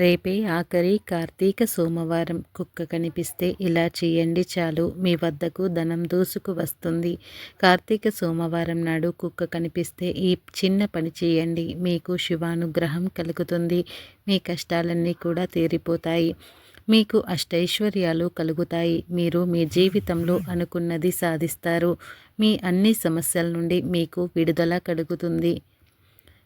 రేపే ఆఖరి కార్తీక సోమవారం. కుక్క కనిపిస్తే ఇలా చేయండి చాలు మీ వద్దకు ధనం దూసుకు వస్తుంది. కార్తీక సోమవారం నాడు కుక్క కనిపిస్తే ఈ చిన్న పని చేయండి మీకు శివానుగ్రహం కలుగుతుంది మీ కష్టాలన్నీ కూడా తీరిపోతాయి. మీకు అష్టైశ్వర్యాలు కలుగుతాయి మీరు మీ జీవితంలో అనుకున్నది సాధిస్తారు. మీ అన్ని సమస్యల నుండి మీకు విడుదల కలుగుతుంది.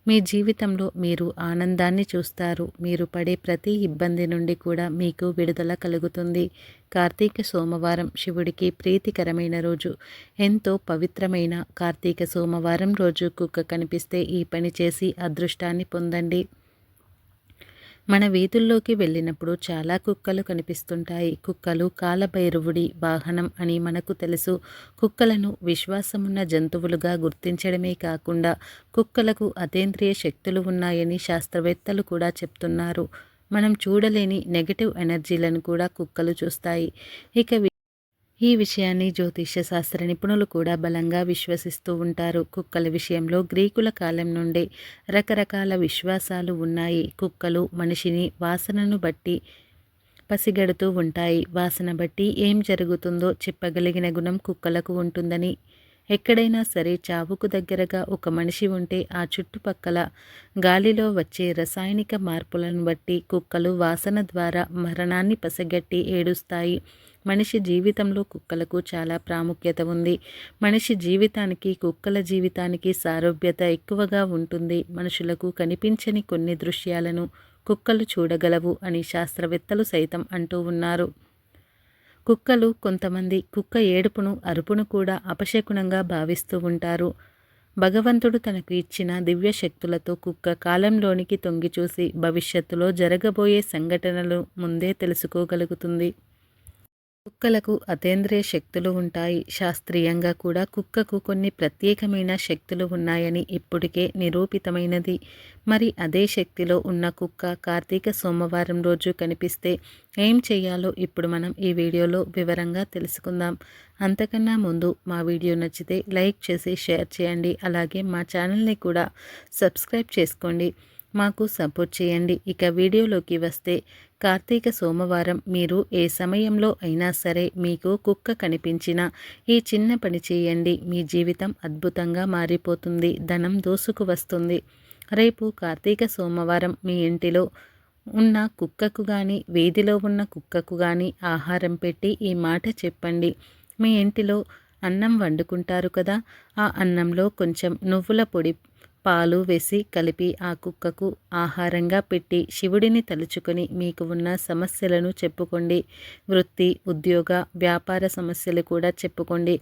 మీ జీవితంలో మీరు ఆనందాన్ని చూస్తారు. మీరు పడే ప్రతి ఇబ్బంది నుండి కూడా మీకు విడుదల కలుగుతుంది. కార్తీక సోమవారం శివుడికి ప్రీతికరమైన రోజు. ఎంతో పవిత్రమైన కార్తీక సోమవారం రోజు కుక్క కనిపిస్తే ఈ పని చేసి అదృష్టాన్ని పొందండి. మన వీధుల్లోకి వెళ్ళినప్పుడు చాలా కుక్కలు కనిపిస్తుంటాయి. కుక్కలు కాలభైరవుడి వాహనం అని మనకు తెలుసు. కుక్కలను విశ్వాసమున్న జంతువులుగా గుర్తించడమే కాకుండా కుక్కలకు అతేంద్రియ శక్తులు ఉన్నాయని శాస్త్రవేత్తలు కూడా చెప్తున్నారు. మనం చూడలేని నెగటివ్ ఎనర్జీలను కూడా కుక్కలు చూస్తాయి. ఇక ఈ విషయాన్ని జ్యోతిష్య శాస్త్ర నిపుణులు కూడా బలంగా విశ్వసిస్తూ ఉంటారు. కుక్కల విషయంలో గ్రీకుల కాలం నుండే రకరకాల విశ్వాసాలు ఉన్నాయి. కుక్కలు మనిషిని వాసనను బట్టి పసిగడుతూ ఉంటాయి. వాసన బట్టి ఏం జరుగుతుందో చెప్పగలిగిన గుణం కుక్కలకు ఉంటుందని. ఎక్కడైనా సరే చావుకు దగ్గరగా ఒక మనిషి ఉంటే ఆ చుట్టుపక్కల గాలిలో వచ్చే రసాయనిక మార్పులను బట్టి కుక్కలు వాసన ద్వారా మరణాన్ని పసిగట్టి ఏడుస్తాయి. మనిషి జీవితంలో కుక్కలకు చాలా ప్రాముఖ్యత ఉంది. మనిషి జీవితానికి కుక్కల జీవితానికి సారూప్యత ఎక్కువగా ఉంటుంది. మనుషులకు కనిపించని కొన్ని దృశ్యాలను కుక్కలు చూడగలవు అని శాస్త్రవేత్తలు సైతం అంటూ ఉన్నారు. కుక్కలు కొంతమంది కుక్క ఏడుపును అరుపును కూడా అపశకునంగా భావిస్తూ ఉంటారు. భగవంతుడు తనకు ఇచ్చిన దివ్య శక్తులతో కుక్క కాలంలోనికి తొంగిచూసి భవిష్యత్తులో జరగబోయే సంఘటనలు ముందే తెలుసుకోగలుగుతుంది. కుక్కలకు అతేంద్రియ శక్తులు ఉంటాయి. శాస్త్రీయంగా కూడా కుక్కకు కొన్ని ప్రత్యేకమైన శక్తులు ఉన్నాయని ఇప్పటికే నిరూపితమైనది. మరి అదే శక్తిలో ఉన్న కుక్క కార్తీక సోమవారం రోజు కనిపిస్తే ఏం చేయాలో ఇప్పుడు మనం ఈ వీడియోలో వివరంగా తెలుసుకుందాం. అంతకన్నా ముందు మా వీడియో నచ్చితే లైక్ చేసి షేర్ చేయండి. అలాగే మా ఛానల్ని కూడా సబ్స్క్రైబ్ చేసుకోండి. మాకు సపోర్ట్ చేయండి. ఇక వీడియోలోకి వస్తే కార్తీక సోమవారం మీరు ఏ సమయంలో అయినా సరే మీకు కుక్క కనిపించినా ఈ చిన్న పని చేయండి. మీ జీవితం అద్భుతంగా మారిపోతుంది. ధనం దోసుకు వస్తుంది. రేపు కార్తీక సోమవారం మీ ఇంటిలో ఉన్న కుక్కకు కానీ వీధిలో ఉన్న కుక్కకు కానీ ఆహారం పెట్టి ఈ మాట చెప్పండి. మీ ఇంటిలో అన్నం వండుకుంటారు కదా? ఆ అన్నంలో కొంచెం నువ్వుల పొడి పాలు వేసి కలిపి ఆ కుక్కకు ఆహారంగా పెట్టి శివుడిని తలుచుకొని మీకు ఉన్న సమస్యలను చెప్పుకోండి. వృత్తి ఉద్యోగ వ్యాపార సమస్యలు కూడా చెప్పుకోండి.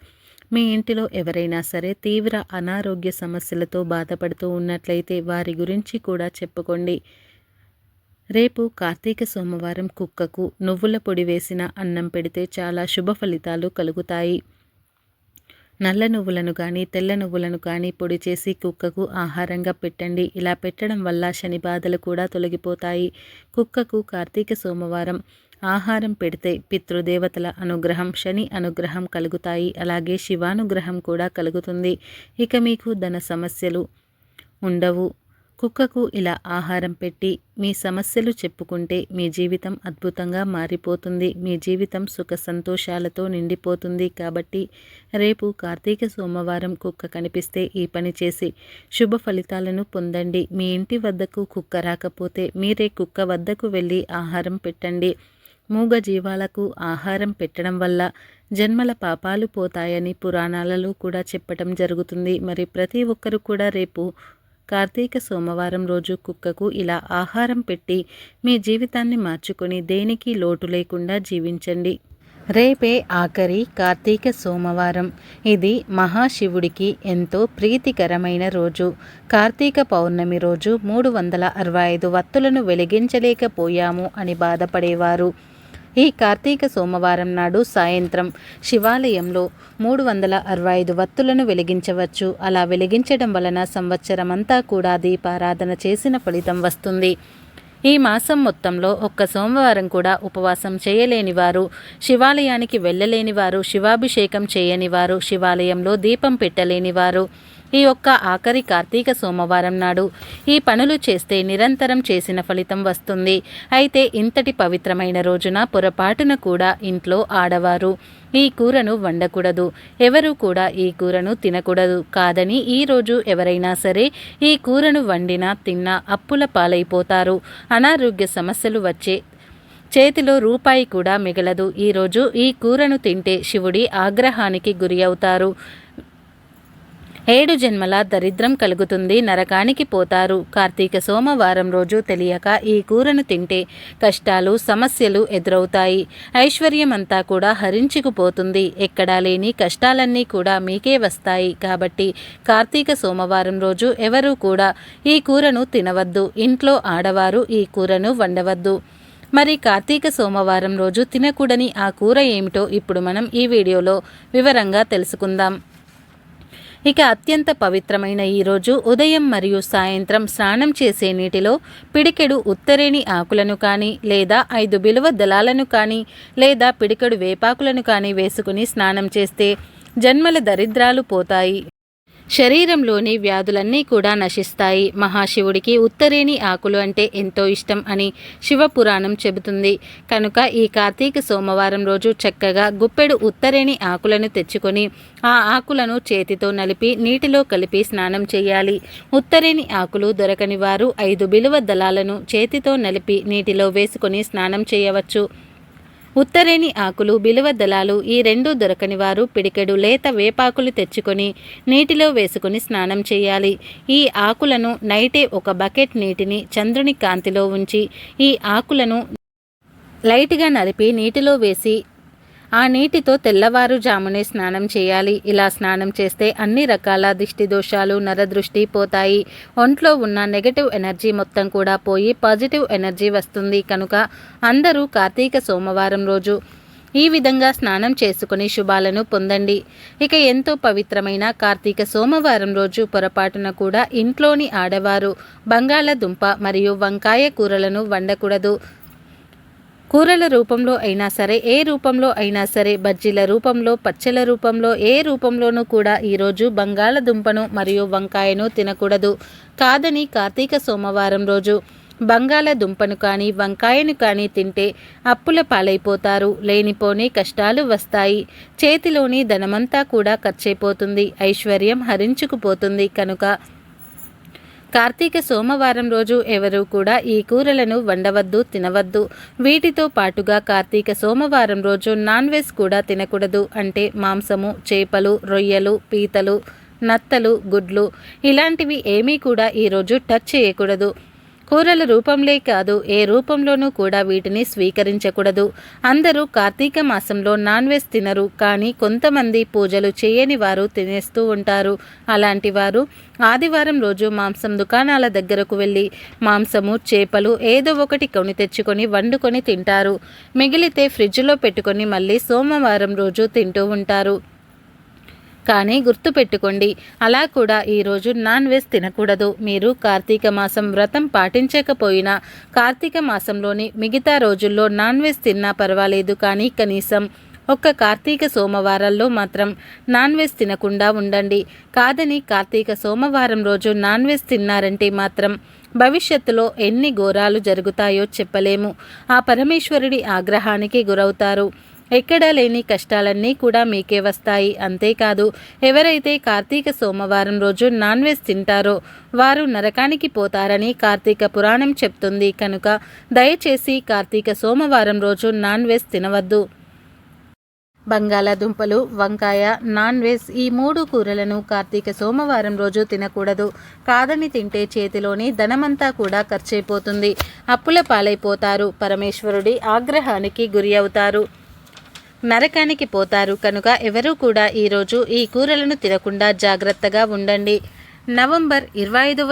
మీ ఇంటిలో ఎవరైనా సరే తీవ్ర అనారోగ్య సమస్యలతో బాధపడుతూ ఉన్నట్లయితే వారి గురించి కూడా చెప్పుకోండి. రేపు కార్తీక సోమవారం కుక్కకు నువ్వుల పొడి వేసిన అన్నం పెడితే చాలా శుభ ఫలితాలు కలుగుతాయి. నల్ల నువ్వులను కానీ తెల్ల నువ్వులను కానీ పొడి చేసి కుక్కకు ఆహారంగా పెట్టండి. ఇలా పెట్టడం వల్ల శని బాధలు కూడా తొలగిపోతాయి. కుక్కకు కార్తీక సోమవారం. ఆహారం పెడితే పితృదేవతల అనుగ్రహం శని అనుగ్రహం కలుగుతాయి. అలాగే శివానుగ్రహం కూడా కలుగుతుంది. ఇక మీకు ధన సమస్యలు ఉండవు. కుక్కకు ఇలా ఆహారం పెట్టి మీ సమస్యలు చెప్పుకుంటే మీ జీవితం అద్భుతంగా మారిపోతుంది. మీ జీవితం సుఖ సంతోషాలతో నిండిపోతుంది కాబట్టి రేపు కార్తీక సోమవారం కుక్క కనిపిస్తే ఈ పని చేసి శుభ ఫలితాలను పొందండి. మీ ఇంటి వద్దకు కుక్క రాకపోతే మీరే కుక్క వద్దకు వెళ్ళి ఆహారం పెట్టండి. మూగ జీవాలకు ఆహారం పెట్టడం వల్ల జన్మల పాపాలు పోతాయని పురాణాలలో కూడా చెప్పటం జరుగుతుంది. మరి ప్రతి ఒక్కరు కూడా రేపు కార్తీక సోమవారం రోజు కుక్కకు ఇలా ఆహారం పెట్టి మీ జీవితాన్ని మార్చుకొని దేనికి లోటు లేకుండా జీవించండి. రేపే ఆఖరి కార్తీక సోమవారం. ఇది మహాశివుడికి ఎంతో ప్రీతికరమైన రోజు. కార్తీక పౌర్ణమి రోజు మూడు వందల అరవై ఐదు వత్తులను వెలిగించలేకపోయాము అని బాధపడేవారు. ఈ కార్తీక సోమవారం నాడు సాయంత్రం శివాలయంలో మూడు వందల అరవై ఐదు వత్తులను వెలిగించవచ్చు. అలా వెలిగించడం వలన సంవత్సరమంతా కూడా దీపారాధన చేసిన ఫలితం వస్తుంది. ఈ మాసం మొత్తంలో ఒక్క సోమవారం కూడా ఉపవాసం చేయలేని వారు శివాలయానికి వెళ్ళలేని వారు శివాభిషేకం చేయని వారు శివాలయంలో దీపం పెట్టలేని వారు. ఈ యొక్క ఆఖరి కార్తీక సోమవారం నాడు ఈ పనులు చేస్తే నిరంతరం చేసిన ఫలితం వస్తుంది. అయితే ఇంతటి పవిత్రమైన రోజున పొరపాటున కూడా ఇంట్లో ఆడవారు ఈ కూరను వండకూడదు. ఎవరు కూడా ఈ కూరను తినకూడదు. కాదని ఈరోజు ఎవరైనా సరే ఈ కూరను వండినా తిన్నా అప్పుల పాలైపోతారు. అనారోగ్య సమస్యలు వచ్చే చేతిలో రూపాయి కూడా మిగలదు. ఈరోజు ఈ కూరను తింటే శివుడి ఆగ్రహానికి గురి అవుతారు. ఏడు జన్మల దరిద్రం కలుగుతుంది నరకానికి పోతారు. కార్తీక సోమవారం రోజు తెలియక ఈ కూరను తింటే కష్టాలు సమస్యలు ఎదురవుతాయి. ఐశ్వర్యం అంతా కూడా హరించుకుపోతుంది. ఎక్కడా లేని కష్టాలన్నీ కూడా మీకే వస్తాయి. కాబట్టి కార్తీక సోమవారం రోజు ఎవరూ కూడా ఈ కూరను తినవద్దు. ఇంట్లో ఆడవారు ఈ కూరను వండవద్దు. మరి కార్తీక సోమవారం రోజు తినకూడని ఆ కూర ఏమిటో ఇప్పుడు మనం ఈ వీడియోలో వివరంగా తెలుసుకుందాం. ఇక అత్యంత పవిత్రమైన ఈరోజు ఉదయం మరియు సాయంత్రం స్నానం చేసే నీటిలో పిడికెడు ఉత్తరేణి ఆకులను కానీ లేదా ఐదు బిలువ దళాలను కానీ లేదా పిడికెడు వేపాకులను కానీ వేసుకుని స్నానం చేస్తే జన్మల దరిద్రాలు పోతాయి. శరీరంలోని వ్యాధులన్నీ కూడా నశిస్తాయి. మహాశివుడికి ఉత్తరేణి ఆకులు అంటే ఎంతో ఇష్టం అని శివపురాణం చెబుతుంది. కనుక ఈ కార్తీక సోమవారం రోజు చక్కగా గుప్పెడు ఉత్తరేణి ఆకులను తెచ్చుకొని ఆ ఆకులను చేతితో నలిపి నీటిలో కలిపి స్నానం చేయాలి. ఉత్తరేణి ఆకులు దొరకని వారు ఐదు బిలువ దళాలను చేతితో నలిపి నీటిలో వేసుకొని స్నానం చేయవచ్చు. ఉత్తరేణి ఆకులు బిలువ దళాలు ఈ రెండు దొరకని వారు పిడికెడు లేత వేపాకులు తెచ్చుకొని నీటిలో వేసుకుని స్నానం చేయాలి. ఈ ఆకులను నైటే ఒక బకెట్ నీటిని చంద్రుని కాంతిలో ఉంచి ఈ ఆకులను లైట్గా నలిపి నీటిలో వేసి ఆ నీటితో తెల్లవారుజామునే స్నానం చేయాలి. ఇలా స్నానం చేస్తే అన్ని రకాల దిష్టి దోషాలు నరదృష్టి పోతాయి. ఒంట్లో ఉన్న నెగటివ్ ఎనర్జీ మొత్తం కూడా పోయి పాజిటివ్ ఎనర్జీ వస్తుంది కనుక అందరూ కార్తీక సోమవారం రోజు ఈ విధంగా స్నానం చేసుకుని శుభాలను పొందండి. ఇక ఎంతో పవిత్రమైన కార్తీక సోమవారం రోజు పొరపాటున కూడా ఇంట్లోని ఆడవారు బంగాళదుంప మరియు వంకాయ కూరలను వండకూడదు. కూరల రూపంలో అయినా సరే ఏ రూపంలో అయినా సరే బజ్జీల రూపంలో పచ్చల రూపంలో ఏ రూపంలోనూ కూడా ఈరోజు బంగాళదుంపను మరియు వంకాయను తినకూడదు. కాదని కార్తీక సోమవారం రోజు బంగాళదుంపను కానీ వంకాయను కానీ తింటే అప్పుల పాలైపోతారు. లేనిపోని కష్టాలు వస్తాయి. చేతిలోని ధనమంతా కూడా ఖర్చైపోతుంది. ఐశ్వర్యం హరించుకుపోతుంది కనుక కార్తీక సోమవారం రోజు ఎవరూ కూడా ఈ కూరలను వండవద్దు తినవద్దు. వీటితో పాటుగా కార్తీక సోమవారం రోజు నాన్ వెజ్ కూడా తినకూడదు అంటే మాంసము చేపలు రొయ్యలు పీతలు నత్తలు గుడ్లు ఇలాంటివి ఏమీ కూడా ఈరోజు టచ్ చేయకూడదు. కూరల రూపంలే కాదు ఏ రూపంలోనూ కూడా వీటిని స్వీకరించకూడదు. అందరూ కార్తీక మాసంలో నాన్ వెజ్ తినరు కానీ కొంతమంది పూజలు చేయని వారు తినేస్తూ ఉంటారు. అలాంటి వారు ఆదివారం రోజు మాంసం దుకాణాల దగ్గరకు వెళ్ళి మాంసము చేపలు ఏదో ఒకటి కొని తెచ్చుకొని వండుకొని తింటారు. మిగిలితే ఫ్రిడ్జ్లో పెట్టుకొని మళ్ళీ సోమవారం రోజు తింటూ ఉంటారు. కానీ గుర్తుపెట్టుకోండి. అలా కూడా ఈరోజు నాన్ వెజ్ తినకూడదు. మీరు కార్తీక మాసం వ్రతం పాటించకపోయినా కార్తీక మాసంలోని మిగతా రోజుల్లో నాన్ వెజ్ తిన్నా పర్వాలేదు కానీ కనీసం ఒక్క కార్తీక సోమవారాల్లో మాత్రం నాన్ వెజ్ తినకుండా ఉండండి. కాదని కార్తీక సోమవారం రోజు నాన్ వెజ్ తిన్నారంటే మాత్రం భవిష్యత్తులో ఎన్ని ఘోరాలు జరుగుతాయో చెప్పలేము. ఆ పరమేశ్వరుడి ఆగ్రహానికి గురవుతారు. ఎక్కడా లేని కష్టాలన్నీ కూడా మీకే వస్తాయి. అంతేకాదు ఎవరైతే కార్తీక సోమవారం రోజు నాన్ వెజ్ తింటారో వారు నరకానికి పోతారని కార్తీక పురాణం చెప్తుంది. కనుక దయచేసి కార్తీక సోమవారం రోజు నాన్ వెజ్ తినవద్దు. బంగాళాదుంపలు వంకాయ నాన్ వెజ్ ఈ మూడు కూరలను కార్తీక సోమవారం రోజు తినకూడదు. కాదని తింటే చేతిలోని ధనమంతా కూడా ఖర్చైపోతుంది. అప్పుల పాలైపోతారు. పరమేశ్వరుడి ఆగ్రహానికి గురి అవుతారు. నరకానికి పోతారు. కనుక ఎవరూ కూడా ఈరోజు ఈ కూరలను తినకుండా జాగ్రత్తగా ఉండండి. నవంబర్ ఇరవై ఐదవ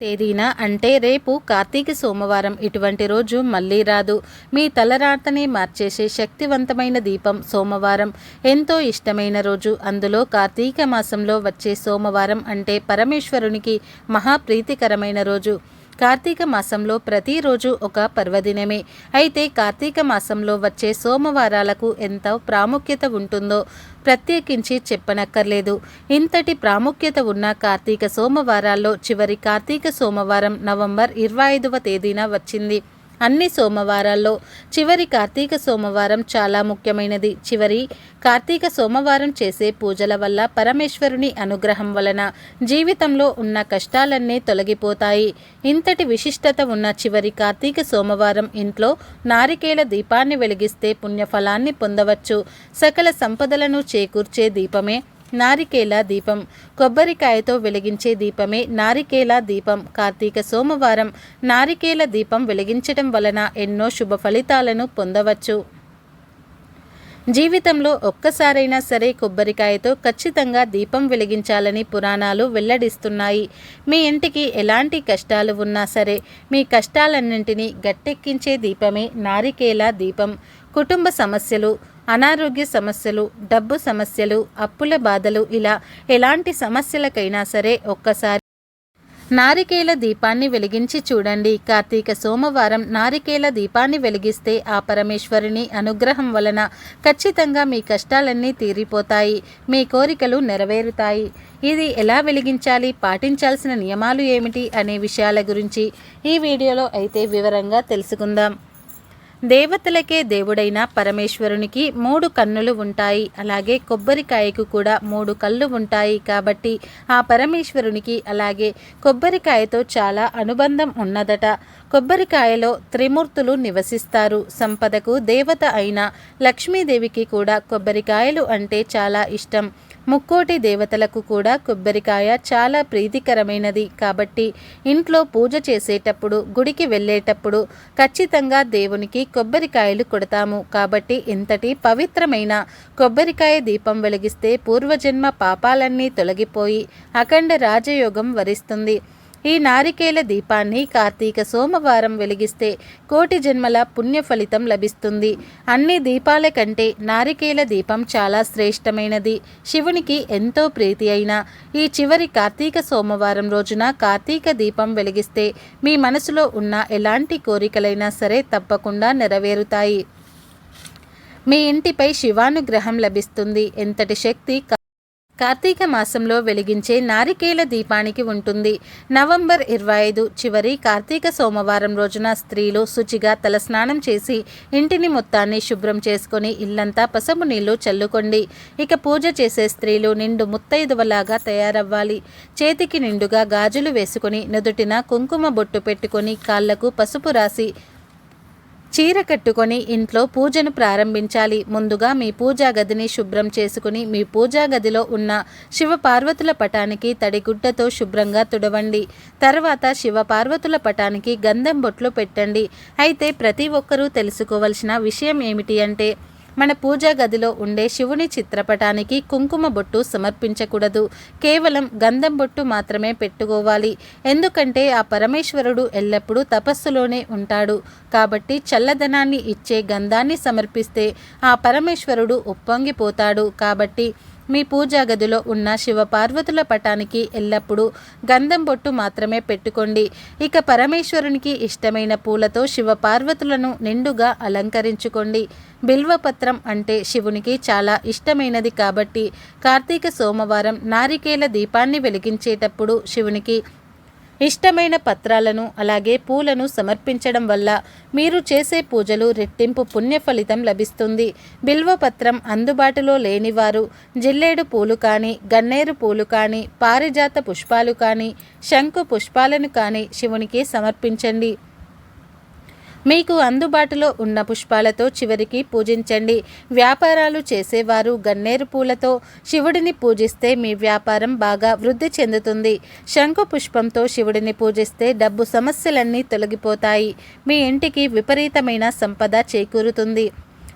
తేదీన అంటే రేపు కార్తీక సోమవారం. ఇటువంటి రోజు మళ్ళీ రాదు. మీ తలరాతనే మార్చేసే శక్తివంతమైన దీపం సోమవారం. ఎంతో ఇష్టమైన రోజు. అందులో కార్తీక మాసంలో వచ్చే సోమవారం అంటే పరమేశ్వరునికి మహాప్రీతికరమైన రోజు. కార్తీక మాసంలో ప్రతిరోజు ఒక పర్వదినమే. అయితే కార్తీక మాసంలో వచ్చే సోమవారాలకు ఎంత ప్రాముఖ్యత ఉంటుందో ప్రత్యేకించి చెప్పనక్కర్లేదు. ఇంతటి ప్రాముఖ్యత ఉన్న కార్తీక సోమవారాల్లో చివరి కార్తీక సోమవారం నవంబర్ ఇరవై ఐదవ తేదీన వచ్చింది. అన్ని సోమవారాల్లో. చివరి కార్తీక సోమవారం చాలా ముఖ్యమైనది. చివరి కార్తీక సోమవారం చేసే పూజల వల్ల పరమేశ్వరుని అనుగ్రహం వలన జీవితంలో ఉన్న కష్టాలన్నీ తొలగిపోతాయి. ఇంతటి విశిష్టత ఉన్న చివరి కార్తీక సోమవారం ఇంట్లో నారికేల దీపాన్ని వెలిగిస్తే పుణ్యఫలాన్ని పొందవచ్చు. సకల సంపదలను చేకూర్చే దీపమే నారికేల దీపం. కొబ్బరికాయతో వెలిగించే దీపమే నారికేల దీపం. కార్తీక సోమవారం నారికేల దీపం వెలిగించటం వలన ఎన్నో శుభ ఫలితాలను పొందవచ్చు. జీవితంలో ఒక్కసారైనా సరే కొబ్బరికాయతో ఖచ్చితంగా దీపం వెలిగించాలని పురాణాలు వెల్లడిస్తున్నాయి. మీ ఇంటికి ఎలాంటి కష్టాలు ఉన్నా సరే మీ కష్టాలన్నింటినీ గట్టెక్కించే దీపమే నారికేల దీపం. కుటుంబ సమస్యలు అనారోగ్య సమస్యలు డబ్బు సమస్యలు అప్పుల బాధలు ఇలా ఎలాంటి సమస్యలకైనా సరే ఒక్కసారి నారికేల దీపాన్ని వెలిగించి చూడండి. కార్తీక సోమవారం నారికేల దీపాన్ని వెలిగిస్తే ఆ పరమేశ్వరుని అనుగ్రహం వలన ఖచ్చితంగా మీ కష్టాలన్నీ తీరిపోతాయి. మీ కోరికలు నెరవేరుతాయి. ఇది ఎలా వెలిగించాలి? పాటించాల్సిన నియమాలు ఏమిటి? అనే విషయాల గురించి ఈ వీడియోలో అయితే వివరంగా తెలుసుకుందాం. దేవతలకే దేవుడైన పరమేశ్వరునికి మూడు కన్నులు ఉంటాయి. అలాగే కొబ్బరికాయకు కూడా మూడు కళ్ళు ఉంటాయి కాబట్టి ఆ పరమేశ్వరునికి అలాగే కొబ్బరికాయతో చాలా అనుబంధం ఉన్నదట. కొబ్బరికాయలో త్రిమూర్తులు నివసిస్తారు. సంపదకు దేవత అయిన లక్ష్మీదేవికి కూడా కొబ్బరికాయలు అంటే చాలా ఇష్టం. ముక్కోటి దేవతలకు కూడా కొబ్బరికాయ చాలా ప్రీతికరమైనది. కాబట్టి ఇంట్లో పూజ చేసేటప్పుడు గుడికి వెళ్ళేటప్పుడు ఖచ్చితంగా దేవునికి కొబ్బరికాయలు కొడతాము. కాబట్టి ఇంతటి పవిత్రమైన కొబ్బరికాయ దీపం వెలిగిస్తే పూర్వజన్మ పాపాలన్నీ తొలగిపోయి అఖండ రాజయోగం వరిస్తుంది. ఈ నారికేల దీపాన్ని కార్తీక సోమవారం వెలిగిస్తే కోటి జన్మల పుణ్య ఫలితం లభిస్తుంది. అన్ని దీపాల కంటే నారికేల దీపం చాలా శ్రేష్టమైనది. శివునికి ఎంతో ప్రీతి అయిన ఈ చివరి కార్తీక సోమవారం రోజున కార్తీక దీపం వెలిగిస్తే మీ మనసులో ఉన్న ఎలాంటి కోరికలైనా సరే తప్పకుండా నెరవేరుతాయి. మీ ఇంటిపై శివానుగ్రహం లభిస్తుంది. ఎంతటి శక్తి కార్తీక మాసంలో వెలిగించే నారికేల దీపానికి ఉంటుంది. నవంబర్ ఇరవై ఐదు చివరి కార్తీక సోమవారం రోజున స్త్రీలు శుచిగా తలస్నానం చేసి ఇంటిని మొత్తాన్ని శుభ్రం చేసుకొని ఇల్లంతా పసుపు నీళ్ళు చల్లుకోండి. ఇక పూజ చేసే స్త్రీలు నిండు ముత్తైదువలాగా తయారవ్వాలి. చేతికి నిండుగా గాజులు వేసుకుని నుదుటిన కుంకుమ బొట్టు పెట్టుకొని కాళ్ళకు పసుపు రాసి చీర కట్టుకొని ఇంట్లో పూజను ప్రారంభించాలి. ముందుగా మీ పూజా గదిని శుభ్రం చేసుకుని మీ పూజా గదిలో ఉన్న శివ పార్వతుల పటానికి తడిగుడ్డతో శుభ్రంగా తుడవండి. తర్వాత శివ పార్వతుల పటానికి గంధం బొట్లు పెట్టండి. అయితే ప్రతి ఒక్కరూ తెలుసుకోవలసిన విషయం ఏమిటి అంటే మన పూజా గదిలో ఉండే శివుని చిత్రపటానికి కుంకుమ బొట్టు సమర్పించకూడదు. కేవలం గంధం బొట్టు మాత్రమే పెట్టుకోవాలి. ఎందుకంటే ఆ పరమేశ్వరుడు ఎల్లప్పుడూ తపస్సులోనే ఉంటాడు. కాబట్టి చల్లదనాన్ని ఇచ్చే గంధాన్ని సమర్పిస్తే ఆ పరమేశ్వరుడు ఉప్పొంగిపోతాడు. కాబట్టి మీ పూజా గదిలో ఉన్న శివపార్వతుల పటానికి ఎల్లప్పుడూ గంధం బొట్టు మాత్రమే పెట్టుకోండి. ఇక పరమేశ్వరునికి ఇష్టమైన పూలతో శివపార్వతులను నిండుగా అలంకరించుకోండి. బిల్వపత్రం అంటే శివునికి చాలా ఇష్టమైనది కాబట్టి కార్తీక సోమవారం నారికేల దీపాన్ని వెలిగించేటప్పుడు శివునికి ఇష్టమైన పత్రాలను అలాగే పూలను సమర్పించడం వల్ల మీరు చేసే పూజలు రెట్టింపు పుణ్య ఫలితం లభిస్తుంది. బిల్వపత్రం అందుబాటులో లేనివారు జిల్లేడు పూలు కానీ గన్నేరు పూలు కానీ పారిజాత పుష్పాలు కానీ శంకు పుష్పాలను కానీ శివునికి సమర్పించండి. మీకు అందుబాటులో ఉన్న పుష్పాలతో చివరికి పూజించండి. వ్యాపారాలు చేసేవారు గన్నేరు పూలతో శివుడిని పూజిస్తే మీ వ్యాపారం బాగా వృద్ధి చెందుతుంది. శంకు పుష్పంతో శివుడిని పూజిస్తే డబ్బు సమస్యలన్నీ తొలగిపోతాయి. మీ ఇంటికి విపరీతమైన సంపద చేకూరుతుంది.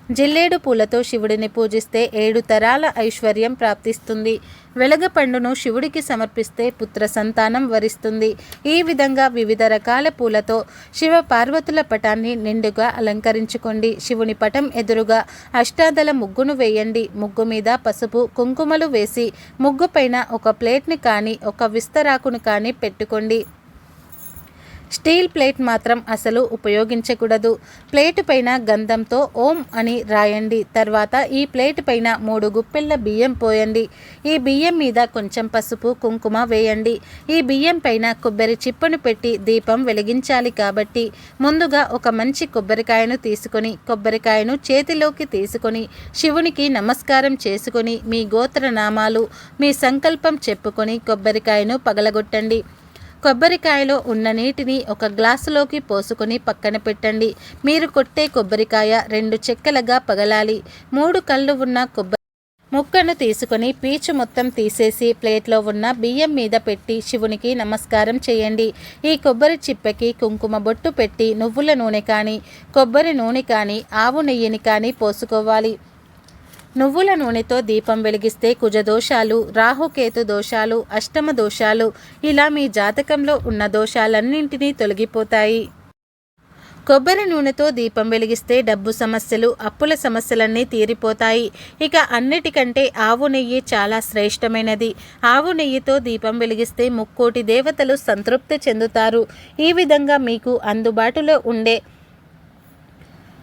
జిల్లేడు పూలతో శివుడిని పూజిస్తే ఏడు తరాల ఐశ్వర్యం ప్రాప్తిస్తుంది. వెలగపండును శివుడికి సమర్పిస్తే పుత్ర సంతానం వరిస్తుంది. ఈ విధంగా వివిధ రకాల పూలతో శివ పార్వతుల పటాన్ని నిండుగా అలంకరించుకోండి. శివుని పటం ఎదురుగా అష్టాదల ముగ్గును వేయండి. ముగ్గు మీద పసుపు కుంకుమలు వేసి ముగ్గు పైన ఒక ప్లేట్ని కానీ ఒక విస్తరాకును కానీ పెట్టుకోండి. స్టీల్ ప్లేట్ మాత్రం అసలు ఉపయోగించకూడదు. ప్లేట్ పైన గంధంతో ఓం అని రాయండి. తర్వాత ఈ ప్లేట్ పైన మూడు గుప్పెళ్ళ బియ్యం పోయండి. ఈ బియ్యం మీద కొంచెం పసుపు కుంకుమ వేయండి. ఈ బియ్యం పైన కొబ్బరి చిప్పను పెట్టి దీపం వెలిగించాలి కాబట్టి ముందుగా ఒక మంచి కొబ్బరికాయను తీసుకొని కొబ్బరికాయను చేతిలోకి తీసుకొని శివునికి నమస్కారం చేసుకొని మీ గోత్రనామాలు మీ సంకల్పం చెప్పుకొని కొబ్బరికాయను పగలగొట్టండి. కొబ్బరికాయలో ఉన్న నీటిని ఒక గ్లాసులోకి పోసుకొని పక్కన పెట్టండి. మీరు కొట్టే కొబ్బరికాయ రెండు చెక్కలుగా పగలాలి. మూడు కళ్ళు ఉన్న కొబ్బరి ముక్కను తీసుకొని పీచు మొత్తం తీసేసి ప్లేట్లో ఉన్న బియ్యం మీద పెట్టి శివునికి నమస్కారం చేయండి. ఈ కొబ్బరి చిప్పకి కుంకుమ బొట్టు పెట్టి నువ్వుల నూనె కానీ కొబ్బరి నూనె కానీ ఆవు నెయ్యిని కానీ పోసుకోవాలి. నువ్వుల నూనెతో దీపం వెలిగిస్తే కుజదోషాలు రాహుకేతు దోషాలు అష్టమ దోషాలు ఇలా మీ జాతకంలో ఉన్న దోషాలన్నింటినీ తొలగిపోతాయి. కొబ్బరి నూనెతో దీపం వెలిగిస్తే డబ్బు సమస్యలు అప్పుల సమస్యలన్నీ తీరిపోతాయి. ఇక అన్నిటికంటే ఆవు నెయ్యి చాలా శ్రేష్టమైనది. ఆవు నెయ్యితో దీపం వెలిగిస్తే ముక్కోటి దేవతలు సంతృప్తి చెందుతారు. ఈ విధంగా మీకు అందుబాటులో ఉండే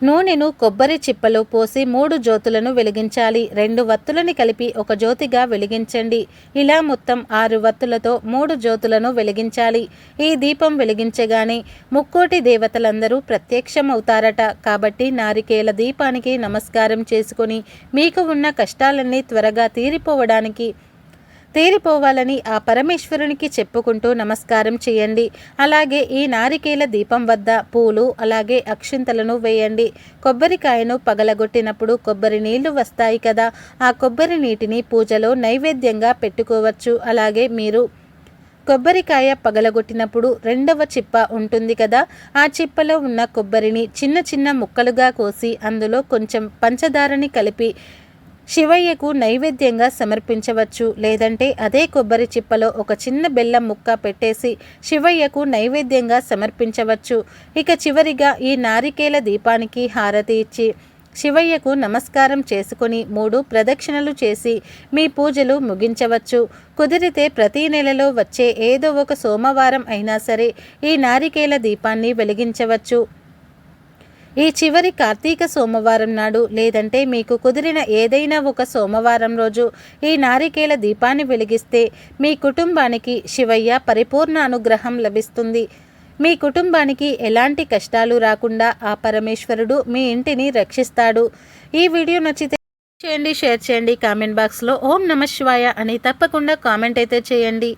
నూనెను కొబ్బరి చిప్పలో పోసి మూడు జ్యోతులను వెలిగించాలి. రెండు వత్తులని కలిపి ఒక జ్యోతిగా వెలిగించండి. ఇలా మొత్తం ఆరు వత్తులతో మూడు జ్యోతులను వెలిగించాలి. ఈ దీపం వెలిగించగానే ముక్కోటి దేవతలందరూ ప్రత్యక్షమవుతారట. కాబట్టి నారికేల దీపానికి నమస్కారం చేసుకొని మీకు ఉన్న కష్టాలన్నీ త్వరగా తీరిపోవడానికి తీరిపోవాలని ఆ పరమేశ్వరునికి చెప్పుకుంటూ నమస్కారం చేయండి. అలాగే ఈ నారికేల దీపం వద్ద పూలు అలాగే అక్షింతలను వేయండి. కొబ్బరికాయను పగలగొట్టినప్పుడు కొబ్బరి నీళ్ళు వస్తాయి కదా ఆ కొబ్బరి నీటిని పూజలో నైవేద్యంగా పెట్టుకోవచ్చు. అలాగే మీరు కొబ్బరికాయ పగలగొట్టినప్పుడు రెండవ చిప్ప ఉంటుంది కదా ఆ చిప్పలో ఉన్న కొబ్బరిని చిన్న చిన్న ముక్కలుగా కోసి అందులో కొంచెం పంచదారని కలిపి శివయ్యకు నైవేద్యంగా సమర్పించవచ్చు. లేదంటే అదే కొబ్బరి చిప్పలో ఒక చిన్న బెల్లం ముక్క పెట్టేసి శివయ్యకు నైవేద్యంగా సమర్పించవచ్చు. ఇక చివరిగా ఈ నారికేల దీపానికి హారతి ఇచ్చి శివయ్యకు నమస్కారం చేసుకుని మూడు ప్రదక్షిణలు చేసి మీ పూజలు ముగించవచ్చు. కుదిరితే ప్రతి నెలలో వచ్చే ఏదో ఒక సోమవారం అయినా సరే ఈ నారికేల దీపాన్ని వెలిగించవచ్చు. ఈ చివరి కార్తీక సోమవారం నాడు లేదంటే మీకు కుదిరిన ఏదైనా ఒక సోమవారం రోజు ఈ నారికేల దీపాన్ని వెలిగిస్తే మీ కుటుంబానికి శివయ్య పరిపూర్ణ అనుగ్రహం లభిస్తుంది. మీ కుటుంబానికి ఎలాంటి కష్టాలు రాకుండా ఆ పరమేశ్వరుడు మీ ఇంటిని రక్షిస్తాడు. ఈ వీడియో నచ్చితే చేయండి షేర్ చేయండి కామెంట్ బాక్స్లో ఓం నమ శివాయ అని తప్పకుండా కామెంట్ అయితే చేయండి.